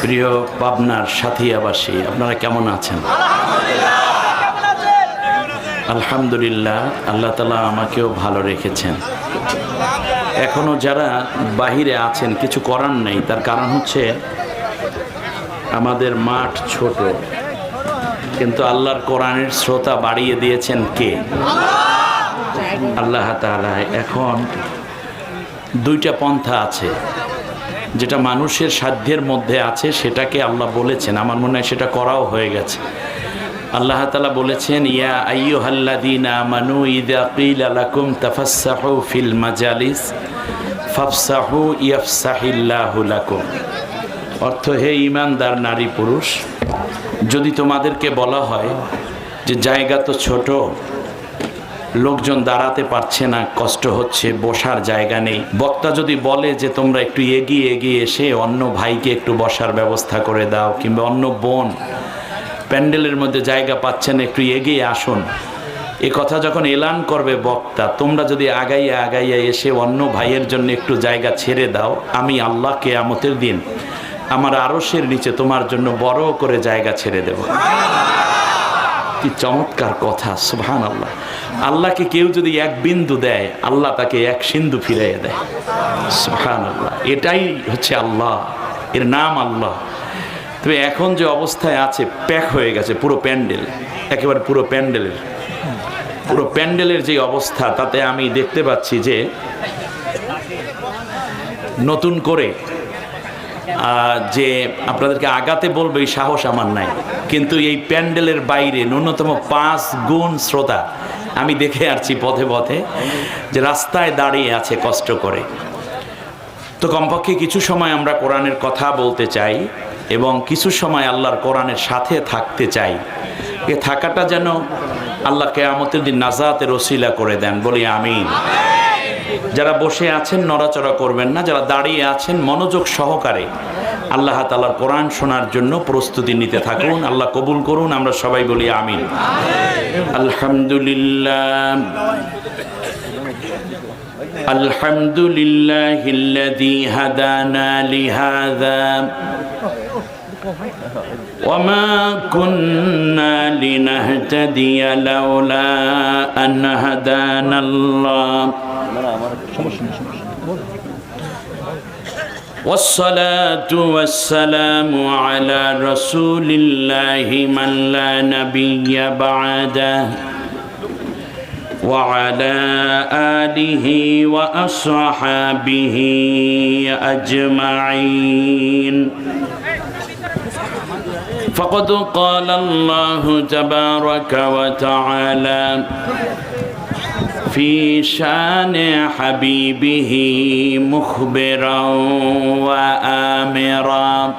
প্রিয় পাবনার সাথিয়াবাসী, আপনারা কেমন আছেন? আলহামদুলিল্লাহ, আল্লাহ তালা আমাকেও ভালো রেখেছেন। এখনও যারা বাহিরে আছেন, কিছু করার নেই, তার কারণ হচ্ছে আমাদের মাঠ ছোট। কিন্তু আল্লাহর কোরআনের শ্রোতা বাড়িয়ে দিয়েছেন কে? আল্লাহ তাআলা এখন দুইটা পন্থা আছে। যেটা মানুষের সাধ্যের মধ্যে আছে, সেটাকে আল্লাহ বলেছেন। আমার মনে হয় সেটা করাও হয়ে গেছে। আল্লাহ তালা বলেছেন, ইয়া আইয়ুহাল্লাযীনা আমানু ইযা ক্বিলা আলাকুম তাফাসসাহু ফিল মাজালিস ফাফসাহু ইয়াফসাহিল্লাহু লাকুম। অর্থ, হে ইমানদার নারী পুরুষ, যদি তোমাদেরকে বলা হয় যে জায়গা তো ছোট লোকজন দাঁড়াতে পারছে না, কষ্ট হচ্ছে, বসার জায়গা নেই। বক্তা যদি বলে যে তোমরা একটু এগিয়ে এগিয়ে এসে অন্য ভাইকে একটু বসার ব্যবস্থা করে দাও, কিংবা অন্য বোন, প্যান্ডেলের মধ্যে জায়গা পাচ্ছেন, একটু এগিয়ে আসুন। এ কথা যখন এলান করবে বক্তা, তোমরা যদি আগাইয়া আগাইয়া এসে অন্য ভাইয়ের জন্য একটু জায়গা ছেড়ে দাও, আমি আল্লাহ কেয়ামতের দিন আমার আরসের নিচে তোমার জন্য বড় করে জায়গা ছেড়ে দেব। কি চমৎকার কথা সুবহান আল্লাহ আল্লাহকে কেউ যদি এক বিন্দু দেয়, আল্লাহ তাকে এক সিন্ধু ফিরাইয়া দেয়। সুবহান আল্লাহ এটাই হচ্ছে আল্লাহ, এর নাম আল্লাহ। তবে এখন যে অবস্থায় আছে, প্যাক হয়ে গেছে পুরো প্যান্ডেল, একেবারে পুরো প্যান্ডেলের। পুরো প্যান্ডেলের যে অবস্থা, তাতে আমি দেখতে পাচ্ছি যে নতুন করে যে আপনাদেরকে আগাতে বলবে সাহস আমার নাই। কিন্তু এই প্যান্ডেলের বাইরে ন্যূনতম পাঁচ গুণ শ্রোতা আমি দেখে আসছি পথে পথে যে রাস্তায় দাঁড়িয়ে আছে কষ্ট করে। তো কমপক্ষে কিছু সময় আমরা কোরআনের কথা বলতে চাই এবং কিছু সময় আল্লাহর কোরআনের সাথে থাকতে চাই। এ থাকাটা যেন আল্লাহ কেয়ামতের দিন নাজাতের ওসিলা করে দেন। বলি আমিন। যারা বসে আছেন, নড়াচড়া করবেন না। যারা দাঁড়িয়ে আছেন, মনোযোগ সহকারে আল্লাহ তালার কোরআন শোনার জন্য প্রস্তুতি নিতে থাকুন। আল্লাহ কবুল করুন। আমরা সবাই বলি আমিন। আলহামদুলিল্লাহ। আলহামদুলিল্লাহ وما كنا لنهتدي لولا أن هدانا الله. والصلاة والسلام على رسول الله من لا نبي بعده. وعلى آله وأصحابه أجمعين. فقد قال الله تبارك وتعالى في شان حبيبه مخبرا وآمرا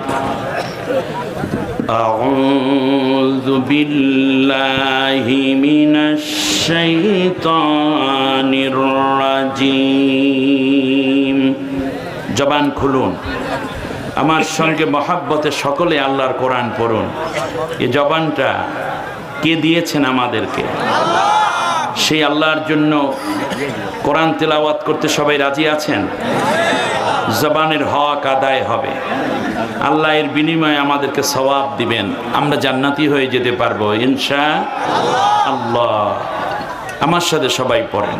أعوذ بالله من الشيطان الرجيم জবান খুলুন আমার সঙ্গে মহাব্বতে সকলে আল্লাহর কোরআন পড়ুন। এ জবানটা কে দিয়েছেন আমাদেরকে? সেই আল্লাহর জন্য কোরআন তেলাওয়াত করতে সবাই রাজি আছেন? জবানের হক আদায় হবে। আল্লাহ এর বিনিময়ে আমাদেরকে সওয়াব দিবেন। আমরা জান্নাতি হয়ে যেতে পারব, ইনশা আল্লাহ। আমার সাথে সবাই পড়েন।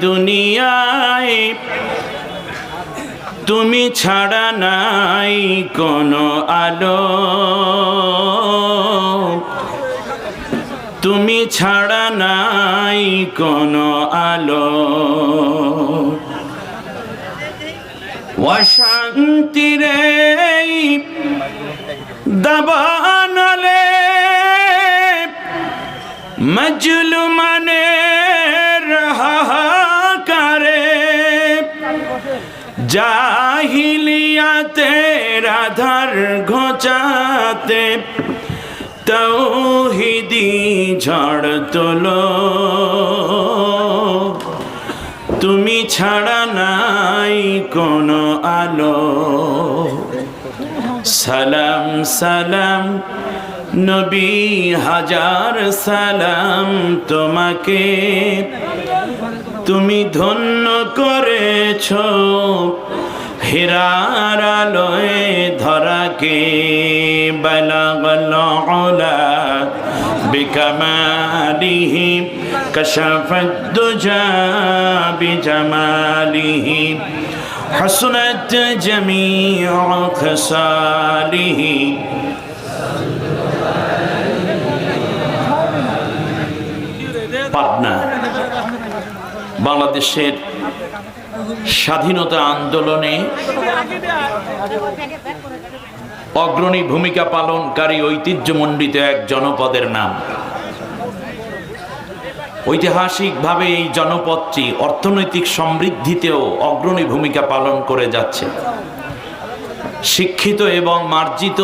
দুনিয়ায়। তুমি ছাড়া নাই কোনো আলো। তুমি ছাড়া নাই কোনো আলো। অশান্তিরে দাবানলে মজলুমানের ঘোচাতে তৌহিদি ঝড় তোলো। তুমি ছাড়া নাই কোনো আলো। সালাম সালাম, নবী, হাজার সালাম তোমাকে। তুমি ধন্য করেছ। হেরার আলোয় ধরাকে বলাগল بكماله كشف الدجى بجماله حسنت جميع خصاله পাটনা বাংলাদেশের স্বাধীনতা আন্দোলনে অগ্রণী ভূমিকা পালনকারী ঐতিহ্যমণ্ডিত এক জনপদের নাম। ঐতিহাসিকভাবে এই জনপদটি অর্থনৈতিক সমৃদ্ধিতেও অগ্রণী ভূমিকা পালন করে যাচ্ছে। শিক্ষিত এবং মার্জিত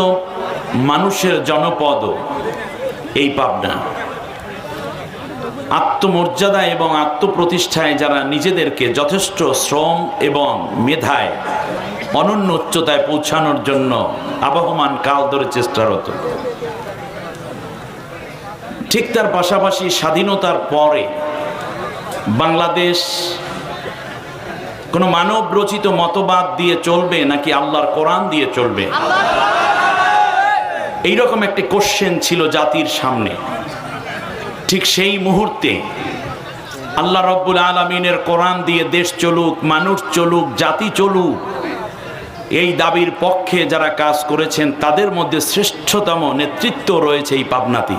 মানুষের জনপদও এই পাবনা। আত্মমর্যাদা এবং আত্মপ্রতিষ্ঠায় যারা নিজেদেরকে যথেষ্ট শ্রম এবং মেধায় অনন্য উচ্চতায় পৌঁছানোর জন্য আবহমান কাল ধরে চেষ্টারত। ঠিক তার পাশাপাশি স্বাধীনতার পরে বাংলাদেশ কোনো মানব রচিত মতবাদ দিয়ে চলবে নাকি আল্লাহর কোরআন দিয়ে চলবে? এইরকম একটি কোশ্চেন ছিল জাতির সামনে। ঠিক সেই মুহূর্তে আল্লাহ রব্বুল আলমিনের কোরআন দিয়ে দেশ চলুক, মানুষ চলুক, জাতি চলুক, এই দাবির পক্ষে যারা কাজ করেছেন, তাদের মধ্যে শ্রেষ্ঠতম নেতৃত্ব রয়েছে এই পাবনাতি।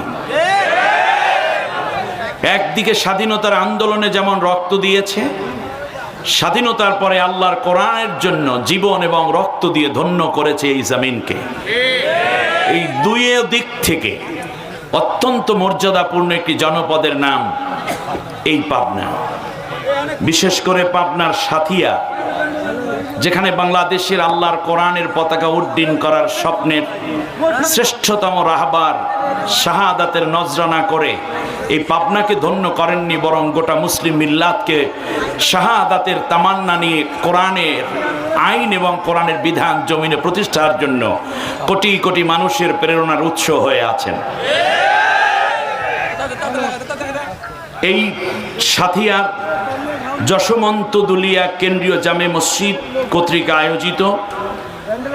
একদিকে স্বাধীনতার আন্দোলনে যেমন রক্ত দিয়েছে, স্বাধীনতার পরে আল্লাহর কোরআনের জন্য জীবন এবং রক্ত দিয়ে ধন্য করেছে এই জামিনকে। এই দুই দিক থেকে অত্যন্ত মর্যাদাপূর্ণ একটি জনপদের নাম এই পাবনা। বিশেষ করে পাবনার সাথিয়া যেখানে বাংলাদেশের আল্লাহর কোরআনের পতাকা উড্ডীন করার স্বপ্নের শ্রেষ্ঠতম রাহবার শাহাদাতের নজরানা করে, এই পাবনাকে ধন্য করেননি বরং গোটা মুসলিম মিল্লাতকে শাহাদাতের তামান্না নিয়ে কোরআনের আইন এবং কোরআনের বিধান জমিনে প্রতিষ্ঠার জন্য কোটি কোটি মানুষের প্রেরণার উৎস হয়ে আছেন। এই সাথিয়ার যশমন্ত দুলিয়া কেন্দ্রীয় জামে মসজিদ কর্তৃক আয়োজিত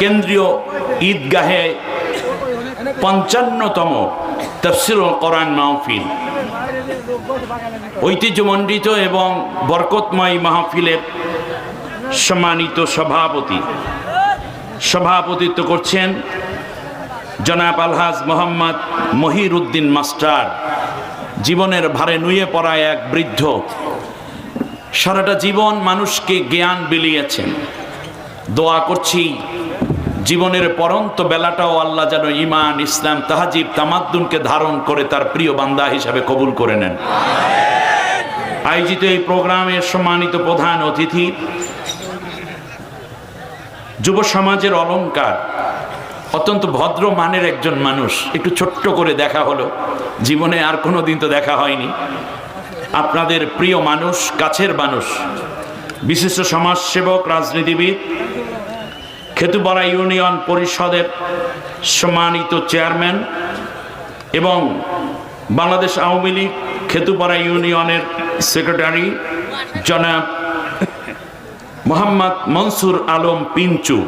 কেন্দ্রীয় ঈদগাহে পঞ্চান্নতম তফসির কোরআন মাহফিল। ঐতিহ্যমণ্ডিত এবং বরকতময় মাহফিলের সম্মানিত সভাপতি। সভাপতিত্ব করছেন জনাব আলহাজ মোহাম্মদ মহির উদ্দিন মাস্টার। জীবনের ভারে নুয়ে পড়া এক বৃদ্ধ। সারাটা জীবন মানুষকে জ্ঞান বিলিয়েছেন। দোয়া করছি, জীবনের পরন্ত বেলাটাও আল্লাহ যেন ইমান ইসলাম, তাহাজিব, তামাদ্দুনকে ধারণ করে তার প্রিয় বান্দা হিসাবে কবুল করে নেন। আয়োজিত এই প্রোগ্রামের সম্মানিত প্রধান অতিথি, যুব সমাজের অলংকার অত্যন্ত ভদ্র মানের একজন মানুষ। একটু ছোট্ট করে দেখা হলো। জীবনে আর কোনো দিন তো দেখা হয়নি। আপনাদের প্রিয় মানুষ, কাছের মানুষ, বিশিষ্ট সমাজসেবক, রাজনীতিবিদ, খেতুপাড়া ইউনিয়ন পরিষদের সম্মানিত চেয়ারম্যান এবং বাংলাদেশ আওয়ামী লীগ খেতুপাড়া ইউনিয়নের সেক্রেটারি জনাব মোহাম্মদ মনসুর আলম পিঞ্চু।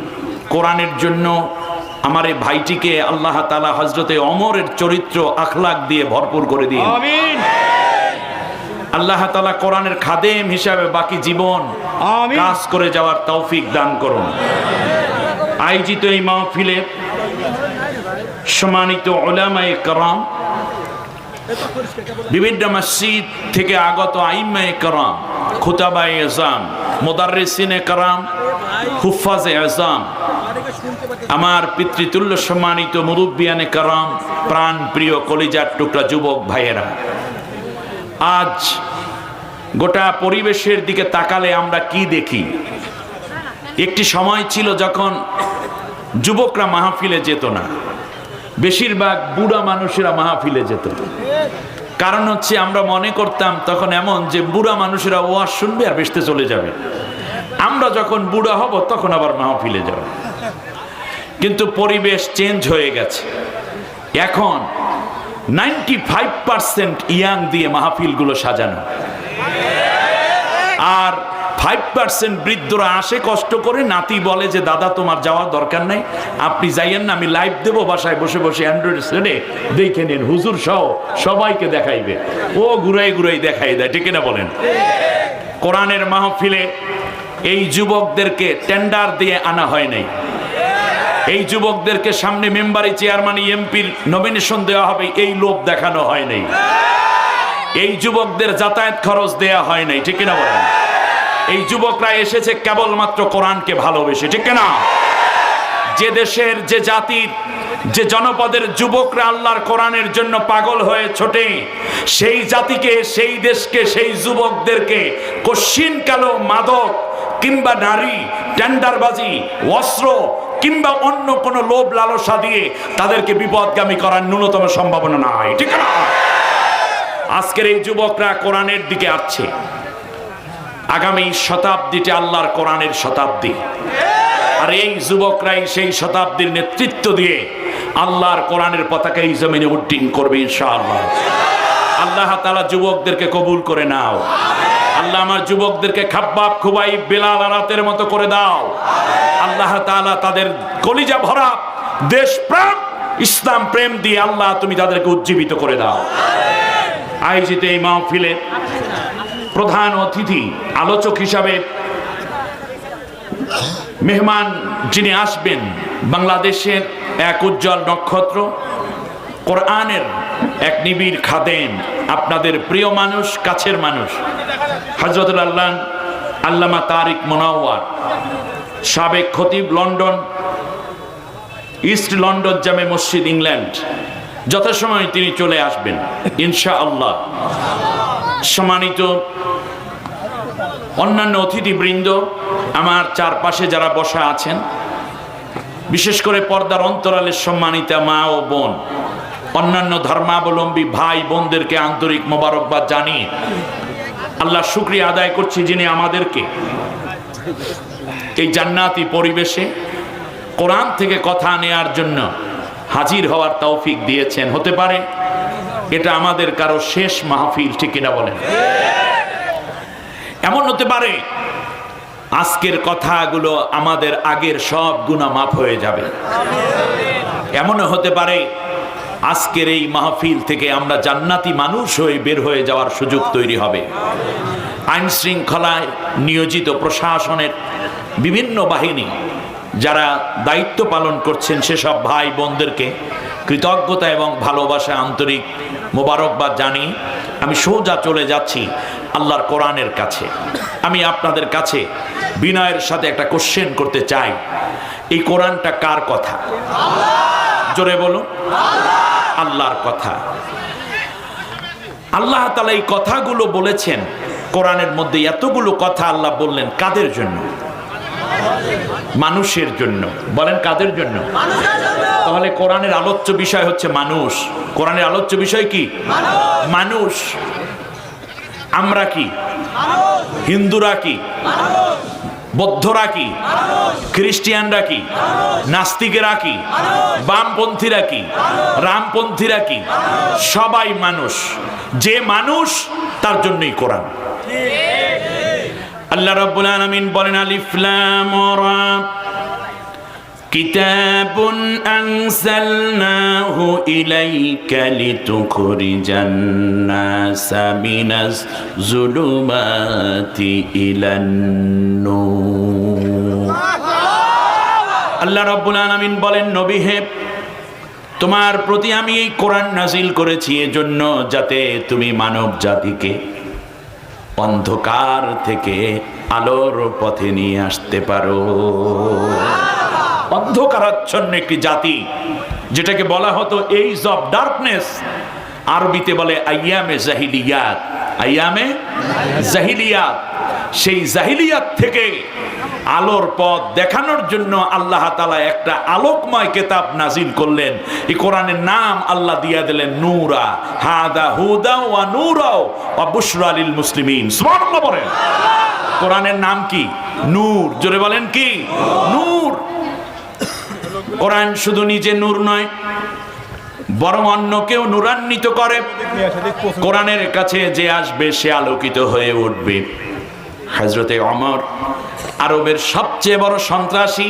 কোরআনের জন্য আমার এই ভাইটিকে আল্লাহ তালা হজরতে অমরের চরিত্র আখলাক দিয়ে ভরপুর করে দিয়ে আল্লাহ তালা কোরআনের খাদেম হিসাবে বাকি জীবন কাজ করে যাওয়ার তৌফিক দান করুন। আয়োজিত এই মাহফিলে সম্মানিত ওলামায়ে কারাম বিভিন্ন মসজিদ থেকে আগত আইমায়ে কারাম খুতাবায়ে আজাম মোদার্রিসিনে কারাম হুফাজে আজাম আমার পিতৃতুল্য সম্মানিত মুরব্বিয়ানে কারাম, প্রাণ প্রিয় কলিজার টুকরা যুবক ভাইয়েরা, আজ গোটা পরিবেশের দিকে তাকালে আমরা কি দেখি? একটি সময় ছিল যখন যুবকরা মাহফিলে যেত না, বেশিরভাগ বুড়া মানুষেরা মাহফিলে যেত। কারণ হচ্ছে আমরা মনে করতাম তখন এমন যে বুড়া মানুষেরা ওয়াজ শুনবে আর বেসতে চলে যাবে। আমরা যখন বুড়া হব তখন আবার মাহফিলে যাব। কিন্তু পরিবেশ চেঞ্জ হয়ে গেছে। এখন নাইনটি ফাইভ পার্সেন্ট ইয়াং দিয়ে মাহফিলগুলো সাজানো। আর ফাইভ পার্সেন্ট বৃদ্ধরা আসে কষ্ট করে, নাতি বলে যে, দাদা, তোমার যাওয়ার দরকার নাই। আপনি যাইয়েন না, আমি লাইভ দেবো বাসায় বসে বসে অ্যান্ড্রয়েড সেটে দেখে নিন, হুজুর সহ সবাইকে দেখাইবে। ও ঘুরাই ঘুরাই দেখাই দেয়, ঠিক না বলেন? কোরআনের মাহফিলে এই যুবকদেরকে টেন্ডার দিয়ে আনা হয় নাই। এই যুবকদেরকে সামনে মেম্বারি চেয়ারম্যান এমপির নমিনেশন দেওয়া হবে, এই লোভ দেখানো হয় নাই। এই যুবকদের যাতায়াত খরচ দেয়া হয় নাই, ঠিক না বলেন? এই যুবকরা এসেছে কেবলমাত্র কোরআনকে ভালোবেসে, ঠিক না যে দেশের, যে জাতির, যে জনপদের যুবকরা আল্লাহর কোরআনের জন্য পাগল হয়ে ছোটে, সেই জাতিকে, সেই দেশকে, সেই যুবকদেরকে কশিন কালো মাদক কিংবা নারী, টেন্ডারবাজি, অস্ত্র কিংবা অন্য কোনো লোভ লালসা দিয়ে তাদেরকে বিপদগামী করার ন্যূনতম সম্ভাবনা নাই, ঠিক না? আজকের এই যুবকরা কোরআনের দিকে আসছে। আগামী শতাব্দীতে আল্লাহর কোরআনের শতাব্দী। আর এই যুবকরাই সেই শতাব্দীর নেতৃত্ব দিয়ে আল্লাহর কোরআনের পতাকা এই জমিনে উড্ডীন করবে, ইনশাআল্লাহ। আল্লাহ তালা যুবকদেরকে কবুল করে নাও। আল্লাহ আমার যুবকদেরকে খাব্বাব খুবাই বেলাল আরাতের মতো করে দাও। আল্লাহ তাআলা তাদের কলিজা ভরা দেশ প্রেম ইসলাম প্রেম দিয়ে আল্লাহ তুমি তাদেরকে উজ্জীবিত করে দাও। আয়োজিত এই মাহফিলে প্রধান অতিথি, আলোচক হিসাবে মেহমান যিনি আসবেন, বাংলাদেশের এক উজ্জ্বল নক্ষত্র, কোরআনের এক নিবিড় খাদেন আপনাদের প্রিয় মানুষ, কাছের মানুষ। হজরত আল্লাহ, আল্লামা তারিক মোনাওয়ার, সাবেক খতিব লন্ডন, ইস্ট লন্ডন জামে মসজিদ, ইংল্যান্ড। যথাসময় তিনি চলে আসবেন ইনশা আল্লাহ সম্মানিত অন্যান্য অতিথিবৃন্দ, আমার চারপাশে যারা বসা আছেন, বিশেষ করে পর্দার অন্তরালের সম্মানিতা মা ও বোন, অন্যান্য ধর্মাবলম্বী ভাই বোনদেরকে আন্তরিক মোবারকবাদ জানিয়ে আল্লাহ শুক্রিয়া আদায় করছি যিনি আমাদেরকে এই জান্নাতি পরিবেশে কোরআন থেকে কথা নেয়ার জন্য হাজির হওয়ার তৌফিক দিয়েছেন। হতে পারে এটা আমাদের কারও শেষ মাহফিল, ঠিক কিনা বলেন? এমন হতে পারে আজকের কথাগুলো আমাদের আগের সব গুণা মাফ হয়ে যাবে। এমনও হতে পারে আজকের এই মাহফিল থেকে আমরা জান্নাতি মানুষ হয়ে বের হয়ে যাওয়ার সুযোগ তৈরি হবে। আইন শৃঙ্খলায় নিয়োজিত প্রশাসনের বিভিন্ন বাহিনী যারা দায়িত্ব পালন করছেন সেসব ভাই বোনদেরকে কৃতজ্ঞতা এবং ভালোবাসা, আন্তরিক মোবারকবাদ জানি আমি সোজা চলে যাচ্ছি আল্লাহর কোরআনের কাছে। আমি আপনাদের কাছে বিনয়ের সাথে একটা কোশ্চেন করতে চাই। এই কোরআনটা কার কথা? জোরে বলুন। আল্লাহর কথা। আল্লাহ তালা এই কথাগুলো বলেছেন। কোরআনের মধ্যে এতগুলো কথা আল্লাহ বললেন, কাদের জন্য? মানুষের জন্য। বলেন কাদের জন্য? তাহলে কোরআনের আলোচ্য বিষয় হচ্ছে মানুষ। কোরআনের আলোচ্য বিষয় কি? মানুষ। আমরা কি? হিন্দুরা কি? বৌদ্ধরা কি? খ্রিস্টিয়ানরা কি? নাস্তিকেরা কি? বামপন্থীরা কি? রামপন্থীরা কি? সবাই মানুষ। যে মানুষ, তার জন্যই কোরআন। আল্লাহ রাব্বুল আলামিন বলেন, আলিফ লাম রা। كتاب أنزلناه إليك لتخرج الناس من الظلمات إلى النور আল্লাহ রব্বুল আলামিন বলেন নবী হে তোমার প্রতি আমি এই কোরআন নাজিল করেছি এজন্য যাতে তুমি মানব জাতিকে অন্ধকার থেকে আলোর পথে নিয়ে আসতে পারো অন্ধকারাচ্ছন্ন একটি জাতি, যেটাকে বলা হতো এইজ অফ ডার্কনেস আরবিতে বলে আইয়ামে জাহিলিয়াত। আইয়ামে জাহিলিয়াত। সেই জাহিলিয়াত থেকে আলোর পথ দেখানোর জন্য আল্লাহ তালা একটা আলোকময় কেতাব নাজিল করলেন। এই কোরআনের নাম আল্লাহ দিয়া দিলেন নূরা। হাদা হুদা ওয়া নূরাও ওয়া বুশরা লিল মুসলিমিন। সুবহানাল্লাহ বলেন। কোরআনের নাম কি? নূর। জোরে বলেন কি? নূর। কোরআন শুধু নিজে নূর নয়, বরং অন্যকেও নূরান্বিত করে। কোরআনের কাছে যে আসবে, সে আলোকিত হয়ে উঠবে। হজরতে অমর আরবের সবচেয়ে বড় সন্ত্রাসী,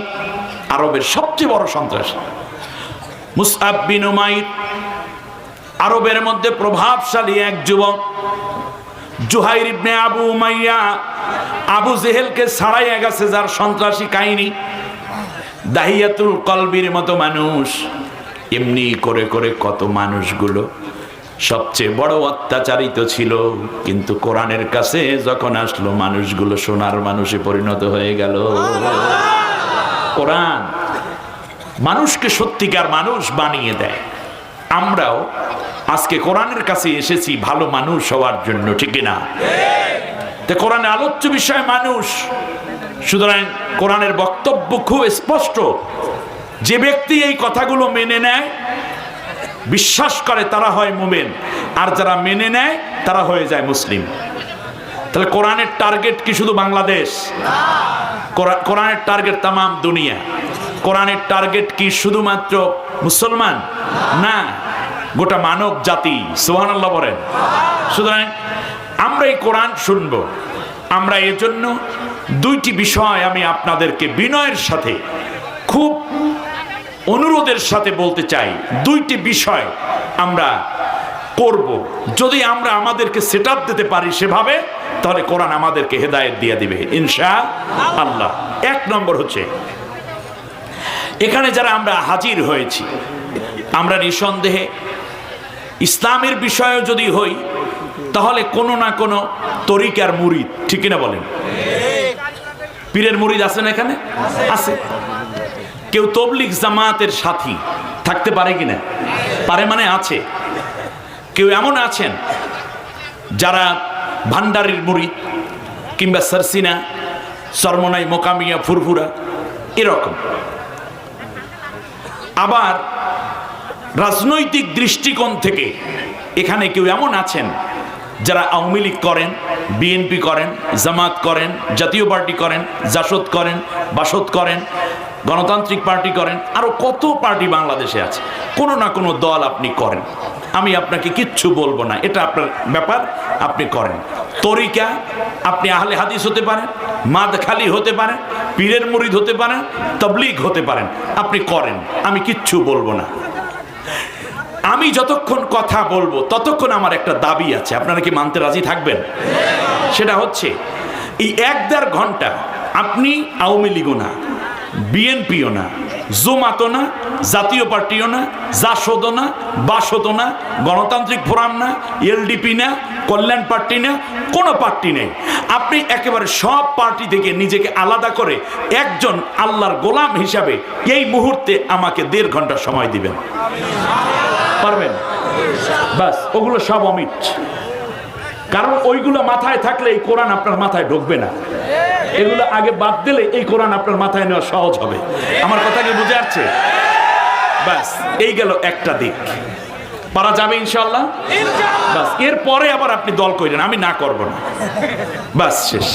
আরবের সবচেয়ে বড় সন্ত্রাসী। মুসআব বিন উমাইর, আরবের মধ্যে প্রভাবশালী এক যুবক, Zuhair ibn Abu Umayya Abu জেহেলকে ছাড়াইয়া গেছে যার সন্ত্রাসী কাহিনী। দাহিয়াতুল কলবির মতো মানুষ। এমনি করে করে কত মানুষগুলো। সবচেয়ে বড় অত্যাচারিত ছিল। কিন্তু কোরআনের কাছে যখন আসলো, মানুষগুলো সোনার মানুষে পরিণত হয়ে গেল। কোরআন মানুষকে সত্যিকার মানুষ বানিয়ে দেয়। আমরাও আজকে কোরআনের কাছে এসেছি, ভালো মানুষ হওয়ার জন্য, ঠিক না কোরআনে আলোচ্য বিষয় মানুষ। সুতরাং কোরআনের বক্তব্য খুব স্পষ্ট। যে ব্যক্তি এই কথাগুলো মেনে নেয়, বিশ্বাস করে তারা হয় মুমেন। আর যারা মেনে নেয়, তারা হয়ে যায় মুসলিম। তাহলে কোরআনের টার্গেট কি শুধু বাংলাদেশ? কোরআ- কোরআনের টার্গেট তামাম দুনিয়া। কোরআনের টার্গেট কি শুধুমাত্র মুসলমান? না, গোটা মানব জাতি, সুবহানাল্লাহ বলেন। সুতরাং আমরা এই কোরআন শুনব। আমরা এজন্য দুইটি বিষয় আমি আপনাদেরকে বিনয়ের সাথে খুব অনুরোধের সাথে বলতে চাই। দুইটি বিষয় আমরা করব। যদি আমরা আমাদেরকে সেট দিতে পারি সেভাবে তাহলে কোরআন আমাদেরকে হেদায়েত দিয়ে দিবে ইনশা আল্লাহ। এক নম্বর হচ্ছে এখানে যারা আমরা হাজির হয়েছি আমরা নিঃসন্দেহে ইসলামের বিষয়েও যদি হই তাহলে কোনো না কোনো তরিকার মুরিদ ঠিক না বলেন? পীরের মুরিদ আছেন এখানে? আছে। কেউ তবলিক জামাতের সাথী থাকতে পারে কিনা পারে মানে আছে। কেউ এমন আছেন যারা ভান্ডারের মুড়ি কিংবা সারসিনা, সরমনাই, মোকামিয়া, ফুরফুরা, এরকম। আবার রাজনৈতিক দৃষ্টিকোণ থেকে এখানে কেউ এমন আছেন যারা আওয়ামী লীগ করেন, বিএনপি করেন, জামাত করেন, জাতীয় পার্টি করেন, জাসদ করেন, বাসদ করেন, গণতান্ত্রিক পার্টি করেন আরও কত পার্টি বাংলাদেশে আছে। কোনো না কোনো দল আপনি করেন। আমি আপনাকে কিচ্ছু বলব না, এটা আপনার ব্যাপার, আপনি করেন। তরিকা, আপনি আহলে হাদিস হতে পারেন, মাদ খালি হতে পারেন, পীরের মুরিদ হতে পারেন, তবলিগ হতে পারেন, আপনি করেন, আমি কিচ্ছু বলব না। আমি যতক্ষণ কথা বলব, ততক্ষণ আমার একটা দাবি আছে। আপনারা কি মানতে রাজি থাকবেন? সেটা হচ্ছে, এই এক দেড় ঘণ্টা আপনি আওয়ামী লীগও না, বিএনপিও না জোমাতো না, জাতীয় পার্টিও না, জাসদও না, বাসদও না, গণতান্ত্রিক ফোরাম না এলডিপি না, কল্যাণ পার্টি না, কোনো পার্টি নেই। আপনি একেবারে সব পার্টি থেকে নিজেকে আলাদা করে একজন আল্লাহর গোলাম হিসাবে এই মুহূর্তে আমাকে দেড় ঘণ্টা সময় দিবেন। পারবেন? বাস, ওগুলো সব অমিট। কারণ ওইগুলো মাথায় থাকলে এই কোরআন আপনার মাথায় ঢুকবে না। এগুলো আগে বাদ দিলে এই কোরআন আপনার মাথায় নেওয়া সহজ হবে। আমার কথা কি বুঝে আসছে? বাস, এই গেল একটা দিক। পারা যাবে ইনশাল্লাহ বাস, এরপরে আবার আপনি দল করেন আমি না করব না। বাস, শেষ।